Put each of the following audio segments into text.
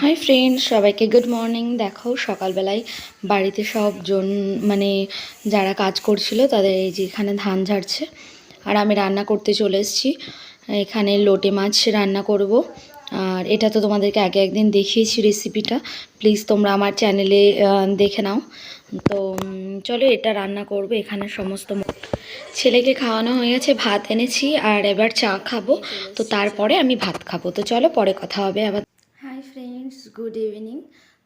High friend সবাইকে good morning দেখো, সকালবেলায় বাড়িতে সব জন মানে যারা কাজ করছিল, তাদের এই যে এখানে ধান ঝাড়ছে। আর আমি রান্না করতে চলে এসেছি। এখানে লোটে মাছ রান্না করব। আর এটা তো তোমাদেরকে আগে একদিন দেখিয়েছি রেসিপিটা প্লিজ তোমরা আমার চ্যানেলে দেখে নাও। তো চলো এটা রান্না করব এখানে সমস্ত ছেলেকে খাওয়ানো হয়ে গেছে, ভাত এনেছি, আর এবার চা খাব। তো তারপরে আমি ভাত খাব। তো চলো পরে কথা হবে আবার। ফ্রেন্ডস গুড ইভিনিং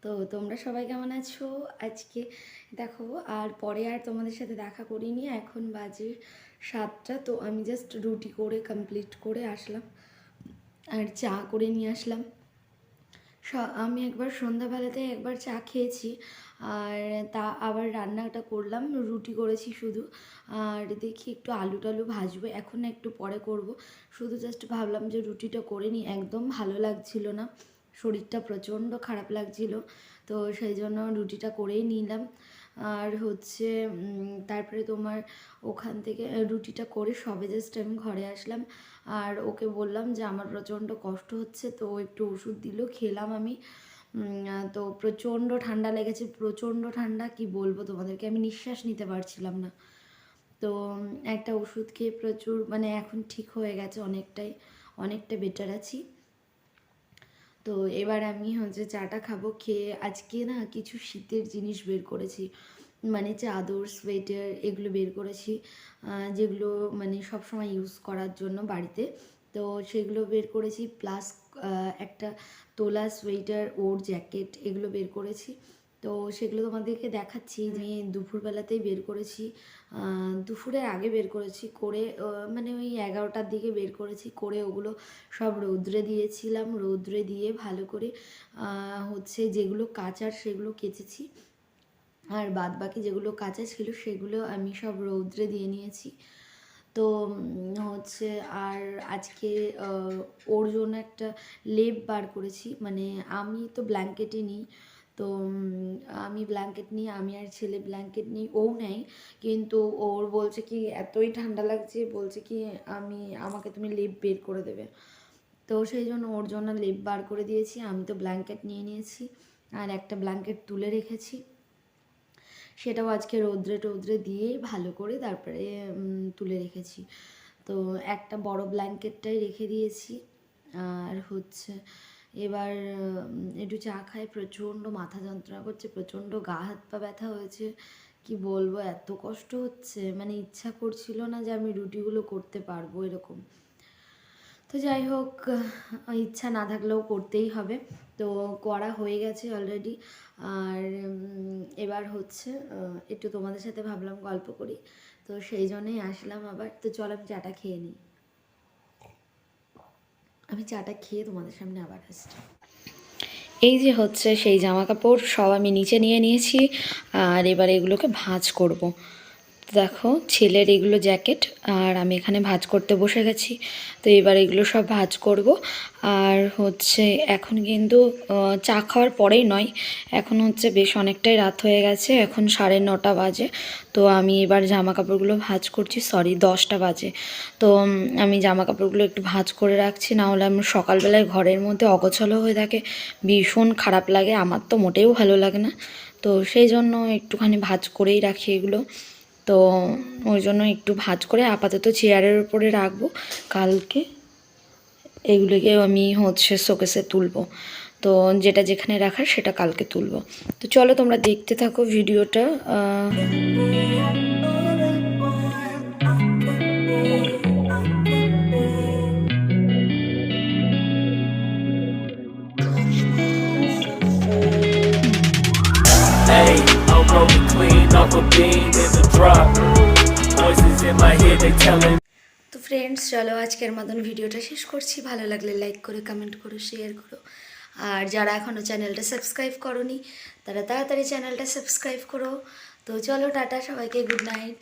তো তোমরা সবাই কেমন আছো? আজকে দেখো, আর পরে আর তোমাদের সাথে দেখা করিনি, এখন বাজে সাতটা, তো আমি জাস্ট রুটি করে কমপ্লিট করে আসলাম, আর চা করে নিয়ে আসলাম। আমি একবার সন্ধ্যাবেলাতে একবার চা খেয়েছি, আর তা আবার রান্নাটা করলাম, রুটি করেছি শুধু, আর দেখি একটু আলু টালু ভাজবো, এখন একটু পরে করব, শুধু জাস্ট ভাবলাম যে রুটিটা করে নিই, একদম ভালো লাগছিল না। শরীরটা প্রচণ্ড খারাপ লাগছিল, তো সেই জন্য রুটিটা করেই নিলাম। আর হচ্ছে তারপরে তোমার ওখান থেকে রুটিটা করে সবে জাস্ট আমি ঘরে আসলাম। আর ওকে বললাম যে, আমার প্রচণ্ড কষ্ট হচ্ছে, তো একটু ওষুধ দিল, খেলাম আমি। তো প্রচণ্ড ঠান্ডা লেগেছে, প্রচণ্ড ঠান্ডা, কি বলব তোমাদেরকে? আমি নিঃশ্বাস নিতে পারছিলাম না। তো একটা ওষুধ খেয়ে প্রচুর মানে এখন ঠিক হয়ে গেছে, অনেকটাই, অনেকটা বেটার আছি। তো এবার আমি হচ্ছে চাটা খাব, খেয়ে আজকে না কিছু শীতের জিনিস বের করেছি। মানে চাদর, সোয়েটার এগুলো বের করেছি যেগুলো মানে সব সময় ইউজ করার জন্য বাড়িতে। তো সেগুলো বের করেছি প্লাস একটা তোলা সোয়েটার, ওর জ্যাকেট এগুলো বের করেছি। তো সেগুলো তোমাদেরকে দেখাচ্ছি। আমি দুপুরবেলাতেই বের করেছি। দুপুরের আগে বের করেছি, করে মানে ওই এগারোটার দিকে বের করেছি, করে ওগুলো সব রৌদ্রে দিয়েছিলাম। রৌদ্রে দিয়ে ভালো করে হচ্ছে যেগুলো কাচার সেগুলো কেচেছি। আর বাদ বাকি যেগুলো কাঁচা ছিল সেগুলো আমি সব রৌদ্রে দিয়ে নিয়েছি। তো হচ্ছে আর আজকে ওর জন্য একটা লেপ বার করেছি। মানে আমি তো ব্ল্যাঙ্কেটই নিই। তো আমি ব্ল্যাঙ্কেট নিই, আমি আর ছেলে ব্ল্যাঙ্কেট নিই, ও নেয় কিন্তু ওর বলছে কি, এতই ঠান্ডা লাগছে, বলছে কি, আমি, আমাকে তুমি লেপ বের করে দেবে। তো সেই জন্য ওর জন্য লেপ বার করে দিয়েছি, আমি তো ব্ল্যাঙ্কেট নিয়ে নিয়েছি, আর একটা ব্ল্যাঙ্কেট তুলে রেখেছি। সেটাও আজকে রৌদ্রে টৌদ্রে দিয়ে ভালো করে তারপরে তুলে রেখেছি। তো একটা বড় ব্ল্যাঙ্কেটটাই রেখে দিয়েছি, আর হচ্ছে এবার একটু চা খাই, প্রচণ্ড মাথা যন্ত্রণা করছে, প্রচণ্ড গা হাত পা ব্যথা হয়েছে। কি বলব, এত কষ্ট হচ্ছে। মানে ইচ্ছা করছিল না যে আমি রুটিগুলো করতে পারব এরকম। তো যাই হোক, ইচ্ছা না থাকলেও করতেই হবে। তো করা হয়ে গেছে অলরেডি আর এবার হচ্ছে একটু তোমাদের সাথে ভাবলাম গল্প করি। তো সেই জন্যই আসলাম আবার। তো চল আমি চাটা খেয়ে নিই। আমি চাটা খেয়ে তোমাদের সামনে আবার আসছি এই যে হচ্ছে সেই জামা কাপড় সব আমি নিচে নিয়ে নিয়েছি, আর এবার এগুলোকে ভাঁজ করব। দেখো, ছেলের এগুলো জ্যাকেট, আর আমি এখানে ভাজ করতে বসে গেছি। তো এবার এগুলো সব ভাজ করব। আর হচ্ছে, এখন কিন্তু চা খাওয়ার পরেই নয়, এখন হচ্ছে বেশ অনেকটাই রাত হয়ে গেছে, এখন সাড়ে নটা বাজে। তো আমি এবার জামা কাপড়গুলো ভাজ করছি, সরি, দশটা বাজে। তো আমি জামা কাপড়গুলো একটু ভাজ করে রাখছি না হলে আমার সকালবেলায় ঘরের মধ্যে অগোছালো হয়ে থাকে, ভীষণ খারাপ লাগে, আমার তো মোটেও ভালো লাগে না। তো সেই জন্য একটুখানি ভাজ করেই রাখি এগুলো। তো ওই জন্য একটু ভাঁজ করে আপাতত চেয়ারের উপরে রাখব। কালকে এগুলোকে আমি হচ্ছে শোকেসে তুলবো। তো যেটা যেখানে রাখার সেটা কালকে তুলবো। তো চলো তোমরা দেখতে থাকো ভিডিওটা Hey, I'm rolling clean off a beam তো ফ্রেন্ডস চলো আজকের মতন ভিডিওটা শেষ করছি। ভালো লাগলে লাইক করে কমেন্ট করো শেয়ার করো। আর যারা এখনও চ্যানেলটা সাবস্ক্রাইব করনি, তারা তাড়াতাড়ি চ্যানেলটা সাবস্ক্রাইব করো। তো চলো, টাটা, সবাইকে গুড নাইট